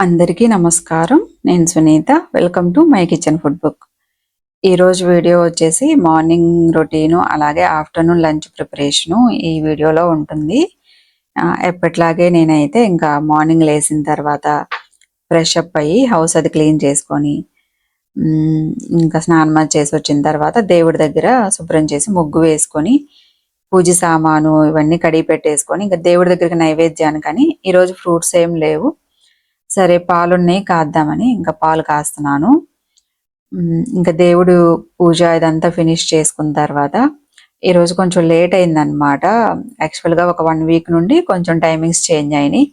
అందరికీ నమస్కారం. నేను Sunitha. Welcome to my kitchen food book ఈరోజు వీడియో వచ్చేసి మార్నింగ్ రొటీను అలాగే ఆఫ్టర్నూన్ లంచ్ ప్రిపరేషను ఈ వీడియోలో ఉంటుంది. ఎప్పట్లాగే నేనైతే ఇంకా మార్నింగ్ లేచిన తర్వాత ఫ్రెష్ అప్ అయ్యి హౌస్ అది క్లీన్ చేసుకొని ఇంకా స్నానం చేసి వచ్చిన తర్వాత దేవుడి దగ్గర శుభ్రం చేసి ముగ్గు వేసుకొని పూజ సామాను ఇవన్నీ కడిగి పెట్టేసుకొని ఇంకా దేవుడి దగ్గరికి నైవేద్యానికని ఈరోజు ఫ్రూట్స్ ఏం లేవు. సరే పాలున్నాయి కాద్దామని ఇంకా పాలు కాస్తున్నాను. ఇంకా దేవుడు పూజ ఇదంతా ఫినిష్ చేసుకున్న తర్వాత ఈ రోజు కొంచెం లేట్ అయిందనమాట యాక్చువల్గా ఒక వన్ వీక్ నుండి కొంచెం టైమింగ్స్ చేంజ్ అయినాయి.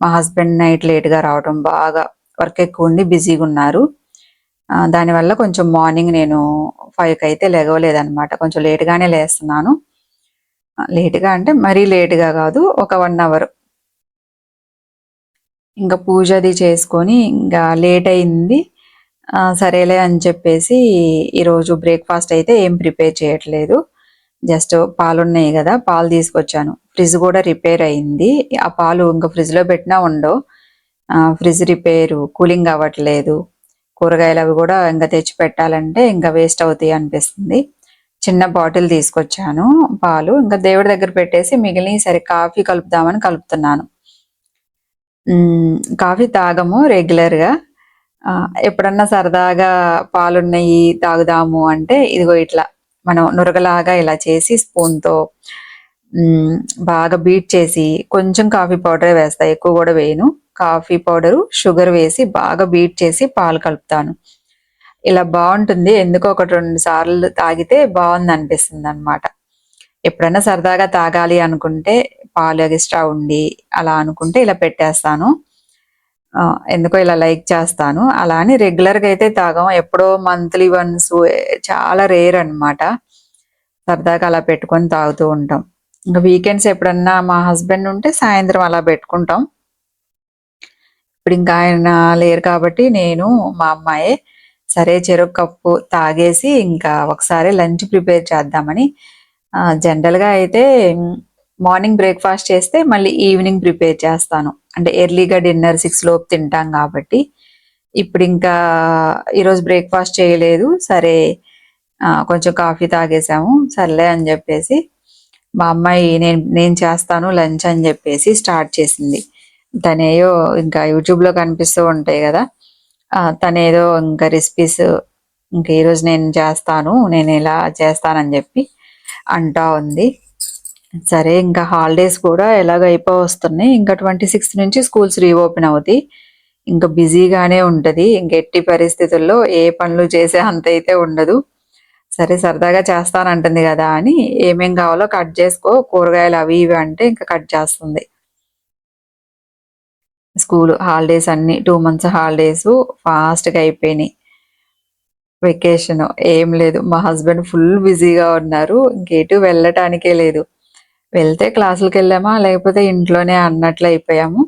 మా హస్బెండ్ నైట్ లేట్గా రావడం బాగా వర్క్ ఎక్కువ ఉండి బిజీగా ఉన్నారు. దానివల్ల కొంచెం మార్నింగ్ నేను ఫైవ్కి అయితే లేగవలేదనమాట కొంచెం లేట్గానే లేస్తున్నాను. ఆ, లేట్గా అంటే మరీ లేట్గా కాదు ఒక వన్ అవర్ ఇంకా పూజ అది చేసుకొని ఇంకా లేట్ అయింది. సరేలే అని చెప్పేసి ఈరోజు బ్రేక్ఫాస్ట్ అయితే ఏం ప్రిపేర్ చేయట్లేదు. జస్ట్ పాలు ఉన్నాయి కదా పాలు తీసుకొచ్చాను. ఫ్రిడ్జ్ కూడా రిపేర్ అయింది. ఆ పాలు ఇంకా ఫ్రిడ్జ్లో పెట్టినా ఉండవు. ఫ్రిడ్జ్ రిపేర్ కూలింగ్ అవ్వట్లేదు. కూరగాయలు అవి కూడా ఇంకా తెచ్చి పెట్టాలంటే ఇంకా వేస్ట్ అవుతాయి అనిపిస్తుంది. చిన్న బాటిల్ తీసుకొచ్చాను పాలు. ఇంకా దేవుడి దగ్గర పెట్టేసి మిగిలిన సరే కాఫీ కలుపుదామని కలుపుతున్నాను. కాఫీ తాగము రెగ్యులర్గా ఎప్పుడన్నా సరదాగా పాలున్నాయి తాగుదాము అంటే ఇదిగో ఇట్లా మనం నురగలాగా ఇలా చేసి స్పూన్తో బాగా బీట్ చేసి కొంచెం కాఫీ పౌడరే వేస్తా. ఎక్కువ కూడా వేయను. కాఫీ పౌడర్ షుగర్ వేసి బాగా బీట్ చేసి పాలు కలుపుతాను. ఇలా బాగుంటుంది. ఎందుకో ఒకటి రెండు సార్లు తాగితే బాగుంది అనిపిస్తుంది అనమాట ఎప్పుడైనా సరదాగా తాగాలి అనుకుంటే పాలు ఎక్స్ట్రా ఉండి అలా అనుకుంటే ఇలా పెట్టేస్తాను. ఎందుకో ఇలా లైక్ చేస్తాను. అలా అని రెగ్యులర్గా అయితే తాగం. ఎప్పుడో మంత్లీ వన్స్ చాలా రేర్ అన్నమాట. సరదాగా అలా పెట్టుకొని తాగుతూ ఉంటాం. ఇంకా వీకెండ్స్ ఎప్పుడన్నా మా హస్బెండ్ ఉంటే సాయంత్రం అలా పెట్టుకుంటాం. ఇప్పుడు ఇంకా ఆయన లేరు కాబట్టి నేను మా అమ్మాయే సరే చెరుకు కప్పు తాగేసి ఇంకా ఒకసారి లంచ్ ప్రిపేర్ చేద్దామని జనరల్గా అయితే మార్నింగ్ బ్రేక్ఫాస్ట్ చేస్తే మళ్ళీ ఈవినింగ్ ప్రిపేర్ చేస్తాను. అంటే ఎర్లీగా డిన్నర్ సిక్స్ లోపు తింటాం కాబట్టి. ఇప్పుడు ఇంకా ఈరోజు బ్రేక్ఫాస్ట్ చేయలేదు. సరే కొంచెం కాఫీ తాగేసాము. సర్లే అని చెప్పేసి మా అమ్మాయి నేను నేను చేస్తాను లంచ్ అని చెప్పేసి స్టార్ట్ చేసింది. తనేయో ఇంకా యూట్యూబ్లో కనిపిస్తూ ఉంటాయి కదా. తనేదో ఇంకా రెసిపీస్ ఇంకా ఈరోజు నేను చేస్తాను నేను ఇలా చేస్తానని చెప్పి అంటా ఉంది. సరే ఇంకా హాలిడేస్ కూడా ఎలాగ అయిపో వస్తున్నాయి. ఇంకా ట్వంటీ సిక్స్త్ నుంచి స్కూల్స్ రీఓపెన్ అవుతాయి. ఇంకా బిజీగానే ఉంటుంది. ఇంకెట్టి పరిస్థితుల్లో ఏ పనులు చేసే అంత అయితే ఉండదు. సరే సరదాగా చేస్తానంటుంది కదా అని ఏమేం కావాలో కట్ చేసుకో. కూరగాయలు అవి ఇవి అంటే ఇంకా కట్ చేస్తుంది. స్కూల్ హాలిడేస్ అన్ని టూ మంత్స్ హాలిడేస్ ఫాస్ట్గా అయిపోయినాయి. వెకేషన్ ఏం లేదు. మా హస్బెండ్ ఫుల్ బిజీగా ఉన్నారు. ఇంకేటు వెళ్ళటానికే లేదు. వెళ్తే క్లాసులకు వెళ్ళామా? లేకపోతే ఇంట్లోనే అన్నట్లు అయిపోయాము.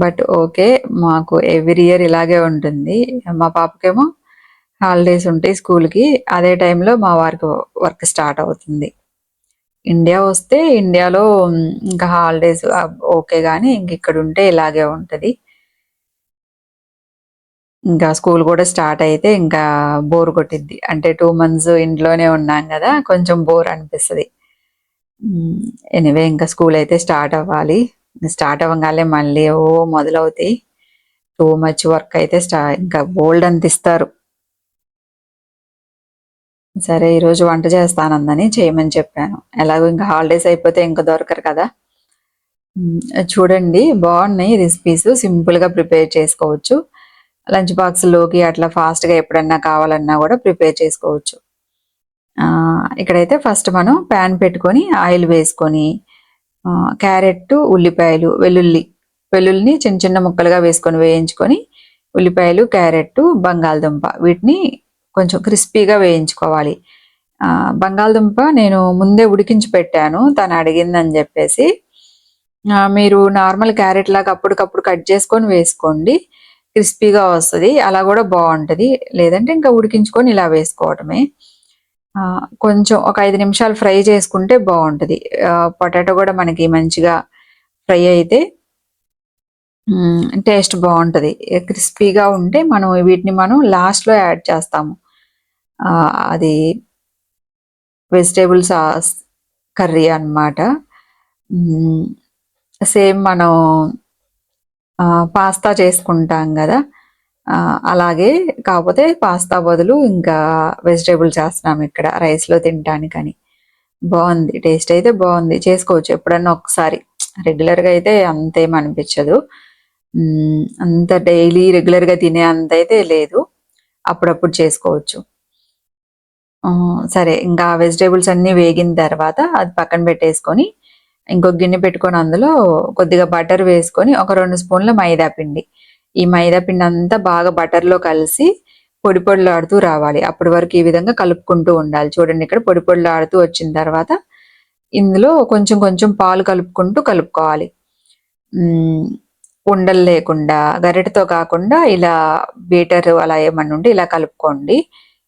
బట్ ఓకే మాకు ఎవ్రీ ఇయర్ ఇలాగే ఉంటుంది. మా పాపకేమో హాలిడేస్ ఉంటాయి స్కూల్కి. అదే టైంలో మా వారికి వర్క్ స్టార్ట్ అవుతుంది. ఇండియా వస్తే ఇండియాలో ఇంకా హాలిడేస్ ఓకే కానీ ఇంక ఇక్కడ ఉంటే ఇలాగే ఉంటుంది. ఇంకా స్కూల్ కూడా స్టార్ట్ అయితే ఇంకా బోర్ కొట్టిద్ది. అంటే టూ మంత్స్ ఇంట్లోనే ఉన్నాం కదా కొంచెం బోర్ అనిపిస్తుంది. ఎనివే ఇంకా స్కూల్ అయితే స్టార్ట్ అవ్వాలి. స్టార్ట్ అవ్వగానే మళ్ళీ ఓ మొదలవుతాయి. టూ మచ్ వర్క్ అయితే స్టా ఇంకా బోల్డ్ అంత ఇస్తారు సరే ఈరోజు వంట చేస్తానందని చేయమని చెప్పాను. ఎలాగో ఇంకా హాలిడేస్ అయిపోతే ఇంకా దొరకరు కదా. చూడండి బాగున్నాయి రెసిపీస్ సింపుల్గా ప్రిపేర్ చేసుకోవచ్చు. లంచ్ బాక్స్లోకి అట్లా ఫాస్ట్గా ఎప్పుడన్నా కావాలన్నా కూడా ప్రిపేర్ చేసుకోవచ్చు. ఇక్కడైతే ఫస్ట్ మనం ప్యాన్ పెట్టుకొని ఆయిల్ వేసుకొని క్యారెట్ ఉల్లిపాయలు వెల్లుల్లి వెల్లుల్లిని చిన్న చిన్న ముక్కలుగా వేసుకొని వేయించుకొని ఉల్లిపాయలు క్యారెట్ బంగాళదుంప వీటిని కొంచెం క్రిస్పీగా వేయించుకోవాలి. బంగాళదుంప నేను ముందే ఉడికించి పెట్టాను. తను అడిగిందని చెప్పేసి మీరు నార్మల్ క్యారెట్ లాగా అప్పటికప్పుడు కట్ చేసుకొని వేసుకోండి. క్రిస్పీగా వస్తుంది. అలా కూడా బాగుంటుంది. లేదంటే ఇంకా ఉడికించుకొని ఇలా వేసుకోవటమే. కొంచెం ఒక ఐదు నిమిషాలు ఫ్రై చేసుకుంటే బాగుంటుంది. పొటాటో కూడా మనకి మంచిగా ఫ్రై అయితే టేస్ట్ బాగుంటుంది. క్రిస్పీగా ఉంటే మనం వీటిని మనం లాస్ట్లో యాడ్ చేస్తాము. అది వెజిటేబుల్ సాస్ కర్రీ అనమాట సేమ్ మనం పాస్తా చేసుకుంటాం కదా అలాగే కాకపోతే పాస్తా బదులు ఇంకా వెజిటేబుల్ చేస్తున్నాము ఇక్కడ రైస్లో తినటానికని. బాగుంది టేస్ట్ అయితే బాగుంది చేసుకోవచ్చు ఎప్పుడన్నా ఒకసారి. రెగ్యులర్గా అయితే అంతేం అనిపించదు. అంత డైలీ రెగ్యులర్గా తినే అంత అయితే లేదు. అప్పుడప్పుడు చేసుకోవచ్చు. సరే ఇంకా వెజిటేబుల్స్ అన్నీ వేగిన తర్వాత అది పక్కన పెట్టేసుకొని ఇంకొక గిన్నె పెట్టుకొని అందులో కొద్దిగా బటర్ వేసుకొని ఒక రెండు స్పూన్ల మైదా పిండి. ఈ మైదా పిండి అంతా బాగా బటర్లో కలిసి పొడి పొడిలాడుతూ రావాలి. అప్పటి వరకు ఈ విధంగా కలుపుకుంటూ ఉండాలి. చూడండి ఇక్కడ పొడి పొడిలాడుతూ వచ్చిన తర్వాత ఇందులో కొంచెం కొంచెం పాలు కలుపుకుంటూ కలుపుకోవాలి. ఉండలు లేకుండా గరిటతో కాకుండా ఇలా బీటర్ అలా ఏమన్నా ఉంటే ఇలా కలుపుకోండి.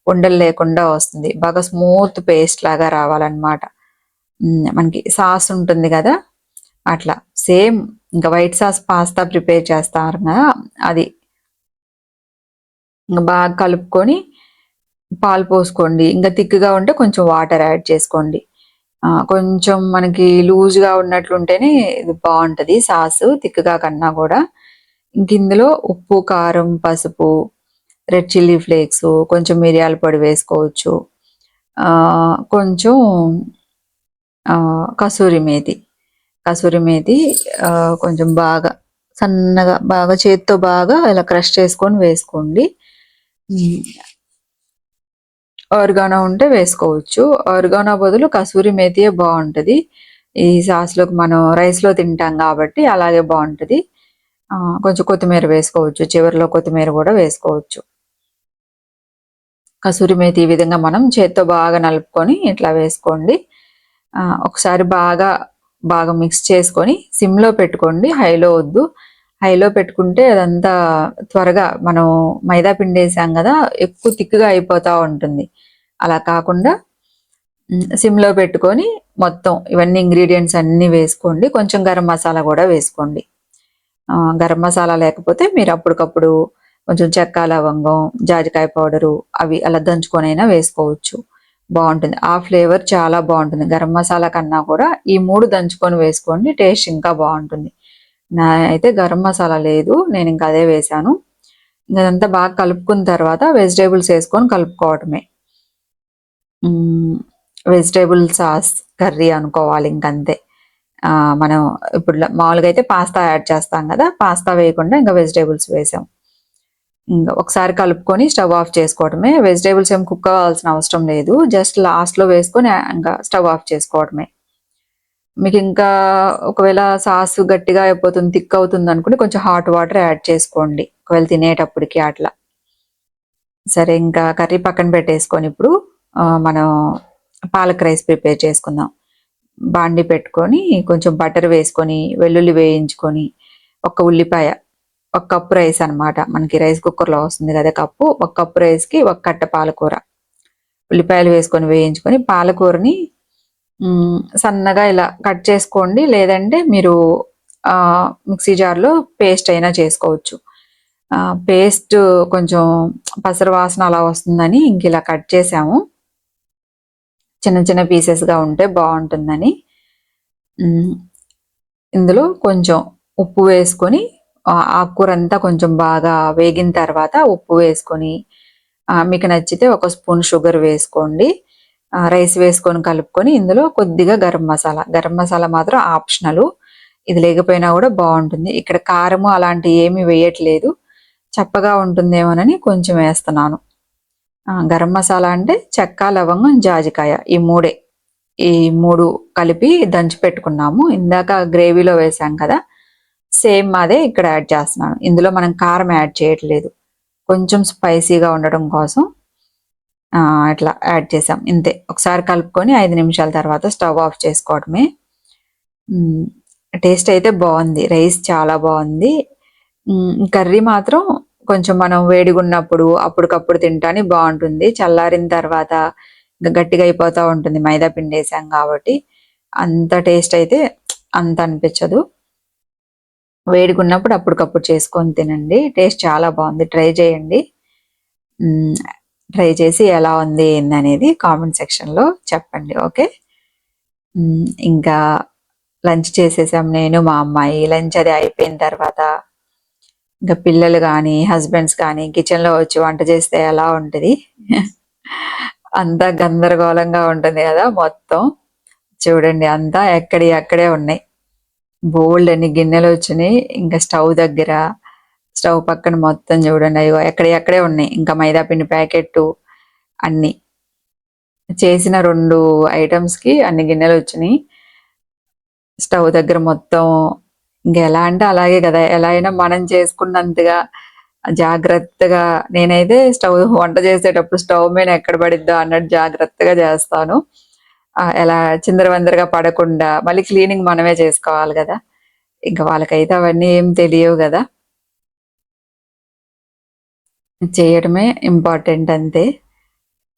ఉండలు లేకుండా వస్తుంది. బాగా స్మూత్ పేస్ట్ లాగా రావాలన్నమాట. మనకి సాస్ ఉంటుంది కదా అట్లా. సేమ్ ఇంకా వైట్ సాస్ పాస్తా ప్రిపేర్ చేస్తారు కదా అది ఇంకా బాగా కలుపుకొని పాలు పోసుకోండి. ఇంకా థిక్గా ఉంటే కొంచెం వాటర్ యాడ్ చేసుకోండి. కొంచెం మనకి లూజ్గా ఉన్నట్లుంటేనే ఇది బాగుంటుంది సాస్ థిక్గా కన్నా కూడా. ఇంక ఇందులో ఉప్పు కారం పసుపు రెడ్ చిల్లీ ఫ్లేక్స్ కొంచెం మిరియాల పొడి వేసుకోవచ్చు. కొంచెం కసూరి మేతి. కసూరి మేతి కొంచెం బాగా సన్నగా బాగా చేత్తో బాగా ఇలా క్రష్ చేసుకొని వేసుకోండి. ఆర్గానో ఉంటే వేసుకోవచ్చు. ఆర్గానో బదులు కసూరి మేతియే బాగుంటుంది. ఈ సాస్లోకి మనం రైస్లో తింటాం కాబట్టి అలాగే బాగుంటుంది. కొంచెం కొత్తిమీర వేసుకోవచ్చు. చివరిలో కొత్తిమీర కూడా వేసుకోవచ్చు. కసూరి మేతి ఈ విధంగా మనం చేత్తో బాగా నలుపుకొని ఇట్లా వేసుకోండి. ఒకసారి బాగా బాగా మిక్స్ చేసుకొని సిమ్లో పెట్టుకోండి. హైలో వద్దు. హైలో పెట్టుకుంటే అదంతా త్వరగా మనం మైదా పిండి వేసాం కదా ఎక్కువ తిక్కుగా అయిపోతూ ఉంటుంది. అలా కాకుండా సిమ్లో పెట్టుకొని మొత్తం ఇవన్నీ ఇంగ్రీడియంట్స్ అన్నీ వేసుకోండి. కొంచెం గరం మసాలా కూడా వేసుకోండి. గరం మసాలా లేకపోతే మీరు అప్పటికప్పుడు కొంచెం చెక్క లవంగం జాజికాయ పౌడరు అవి అలా దంచుకొనైనా వేసుకోవచ్చు. బాగుంటుంది. ఆ ఫ్లేవర్ చాలా బాగుంటుంది. గరం మసాలా కన్నా కూడా ఈ మూడు దంచుకొని వేసుకోండి టేస్ట్ ఇంకా బాగుంటుంది. నా అయితే గరం మసాలా లేదు నేను ఇంకా అదే వేసాను ఇదంతా బాగా కలుపుకున్న తర్వాత వెజిటేబుల్స్ వేసుకొని కలుపుకోవటమే. వెజిటేబుల్ సాస్ కర్రీ అనుకోవాలి ఇంకంతే. మనం ఇప్పుడు మామూలుగా అయితే పాస్తా యాడ్ చేస్తాం కదా పాస్తా వేయకుండా ఇంకా వెజిటేబుల్స్ వేసాం. ఇంకా ఒకసారి కలుపుకొని స్టవ్ ఆఫ్ చేసుకోవడమే. వెజిటేబుల్స్ ఏం కుక్ అవ్వాల్సిన అవసరం లేదు. జస్ట్ లాస్ట్లో వేసుకొని ఇంకా స్టవ్ ఆఫ్ చేసుకోవడమే. మీకు ఇంకా ఒకవేళ సాస్ గట్టిగా అయిపోతుంది థిక్ అవుతుంది అనుకుంటే కొంచెం హాట్ వాటర్ యాడ్ చేసుకోండి. ఒకవేళ తినేటప్పటికి అట్లా. సరే ఇంకా కర్రీ పక్కన పెట్టేసుకొని ఇప్పుడు మనం పాలక్ రైస్ ప్రిపేర్ చేసుకుందాం. బాండి పెట్టుకొని కొంచెం బటర్ వేసుకొని వెల్లుల్లి వేయించుకొని ఒక ఉల్లిపాయ ఒక కప్పు రైస్ అనమాట మనకి రైస్ కుక్కర్లో వస్తుంది కదా కప్పు. ఒక కప్పు రైస్కి ఒక కట్ట పాలకూర. ఉల్లిపాయలు వేసుకొని వేయించుకొని పాలకూరని సన్నగా ఇలా కట్ చేసుకోండి. లేదంటే మీరు మిక్సీ జార్లో పేస్ట్ అయినా చేసుకోవచ్చు. పేస్ట్ కొంచెం పసరు వాసన అలా వస్తుందని ఇంక ఇలా కట్ చేసాము. చిన్న చిన్న పీసెస్గా ఉంటే బాగుంటుందని. ఇందులో కొంచెం ఉప్పు వేసుకొని ఆకుకూర అంతా కొంచెం బాగా వేగిన తర్వాత ఉప్పు వేసుకొని మీకు నచ్చితే ఒక స్పూన్ షుగర్ వేసుకోండి. రైస్ వేసుకొని కలుపుకొని ఇందులో కొద్దిగా గరం మసాలా. గరం మసాలా మాత్రం ఆప్షనల్. ఇది లేకపోయినా కూడా బాగుంటుంది. ఇక్కడ కారము అలాంటివి ఏమి వేయట్లేదు. చప్పగా ఉంటుందేమోనని కొంచెం వేస్తున్నాను. గరం మసాలా అంటే చెక్క లవంగం జాజికాయ ఈ మూడే. ఈ మూడు కలిపి దంచి పెట్టుకున్నాము. ఇందాక గ్రేవీలో వేసాం కదా. సేమ్ అదే ఇక్కడ యాడ్ చేస్తున్నాను. ఇందులో మనం కారం యాడ్ చేయట్లేదు. కొంచెం స్పైసీగా ఉండడం కోసం ఇట్లా యాడ్ చేసాం. ఇంతే. ఒకసారి కలుపుకొని ఐదు నిమిషాల తర్వాత స్టవ్ ఆఫ్ చేసుకోవడమే. టేస్ట్ అయితే బాగుంది. రైస్ చాలా బాగుంది. కర్రీ మాత్రం కొంచెం మనం వేడిగున్నప్పుడు అప్పటికప్పుడు తింటాని బాగుంటుంది. చల్లారిన తర్వాత గట్టిగా అయిపోతూ ఉంటుంది. మైదా పిండి వేసాం కాబట్టి అంత టేస్ట్ అయితే అంత అనిపించదు. వేడిగున్నప్పుడు అప్పటికప్పుడు చేసుకొని తినండి. టేస్ట్ చాలా బాగుంది. ట్రై చేయండి. ట్రై చేసి ఎలా ఉంది ఏంది అనేది కామెంట్ సెక్షన్లో చెప్పండి. ఓకే? ఇంకా లంచ్ చేసేసాం నేను మా అమ్మాయి. లంచ్ అది అయిపోయిన తర్వాత ఇంకా పిల్లలు కానీ హస్బెండ్స్ కానీ కిచెన్లో వచ్చి వంట చేస్తే ఎలా ఉంటుంది? అంతా గందరగోళంగా ఉంటుంది కదా మొత్తం. చూడండి అంతా ఎక్కడి అక్కడే ఉన్నాయి. బోల్డ్ అన్ని గిన్నెలు వచ్చినాయి. ఇంకా స్టవ్ దగ్గర స్టవ్ పక్కన మొత్తం చూడండి. అయ్యో ఎక్కడి ఉన్నాయి. ఇంకా మైదా పిండి ప్యాకెట్ అన్ని. చేసిన రెండు ఐటమ్స్కి అన్ని గిన్నెలు వచ్చినాయి. స్టవ్ దగ్గర మొత్తం ఇంకా ఎలా అంటే అలాగే కదా. ఎలా అయినా మనం చేసుకున్నంతగా జాగ్రత్తగా నేనైతే స్టవ్ వంట చేసేటప్పుడు స్టవ్ మీద ఎక్కడ పడిద్దో అన్నట్టు జాగ్రత్తగా చేస్తాను. ఎలా చిందరవందరగా పడకుండా మళ్ళీ క్లీనింగ్ మనమే చేసుకోవాలి కదా. ఇంకా వాళ్ళకైతే అవన్నీ ఏం తెలియవు కదా. చేయడమే ఇంపార్టెంట్ అంతే.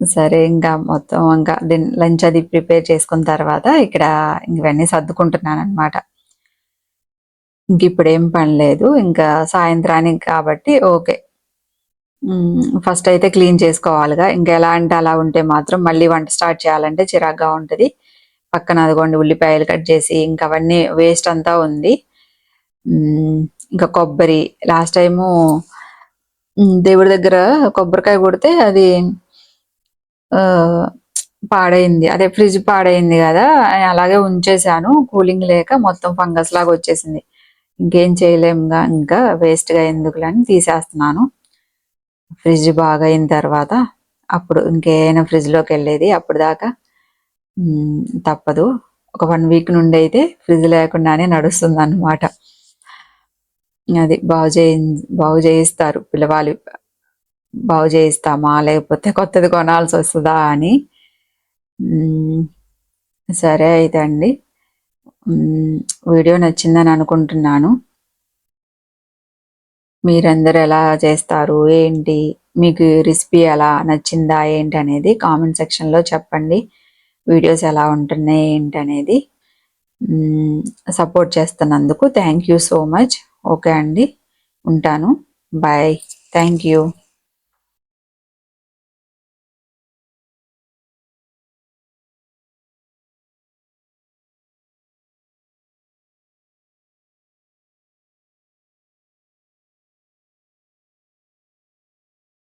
సరే ఇంకా మొత్తం ఇంకా లంచ్ అది ప్రిపేర్ చేసుకున్న తర్వాత ఇక్కడ ఇవన్నీ సర్దుకుంటున్నాను అనమాట ఇంక ఇప్పుడు ఏం పని లేదు. ఇంకా సాయంత్రానికి కాబట్టి ఓకే. ఫస్ట్ అయితే క్లీన్ చేసుకోవాలిగా. ఇంకా ఎలా అంటే అలా ఉంటే మాత్రం మళ్ళీ వంట స్టార్ట్ చేయాలంటే చిరాగ్గా ఉంటుంది. పక్కన అదిగోండి ఉల్లిపాయలు కట్ చేసి ఇంకా అవన్నీ వేస్ట్ అంతా ఉంది. ఇంకా కొబ్బరి. లాస్ట్ టైము దేవుడి దగ్గర కొబ్బరికాయ కొడితే అది పాడైంది. అదే ఫ్రిడ్జ్ పాడైంది కదా. అలాగే ఉంచేసాను కూలింగ్ లేక మొత్తం ఫంగస్ లాగా వచ్చేసింది. ఇంకేం చేయలేముగా ఇంకా వేస్ట్గా అని తీసేస్తున్నాను. ఫ్రిడ్జ్ బాగా అయిన తర్వాత అప్పుడు ఇంకేమైనా ఫ్రిడ్జ్లోకి వెళ్ళేది అప్పుడు దాకా తప్పదు. ఒక వన్ వీక్ నుండి అయితే ఫ్రిడ్జ్ లేకుండానే నడుస్తుంది అన్నమాట అది బాగు చేయి బాగు చేయిస్తారు పిల్లవాళ్ళు. బాగు చేయిస్తామా? లేకపోతే కొత్తది కొనాల్సి వస్తుందా అని. సరే అయితే అండి. వీడియో నచ్చిందని అనుకుంటున్నాను. మీరందరూ ఎలా చేస్తారు? ఏంటి? మీకు రెసిపీ ఎలా నచ్చిందా? ఏంటి అనేది కామెంట్ సెక్షన్లో చెప్పండి. వీడియోస్ ఎలా ఉంటున్నాయి? ఏంటి అనేది సపోర్ట్ చేస్తున్నందుకు thank you so much. Okay అండి. ఉంటాను. బాయ్. Thank you.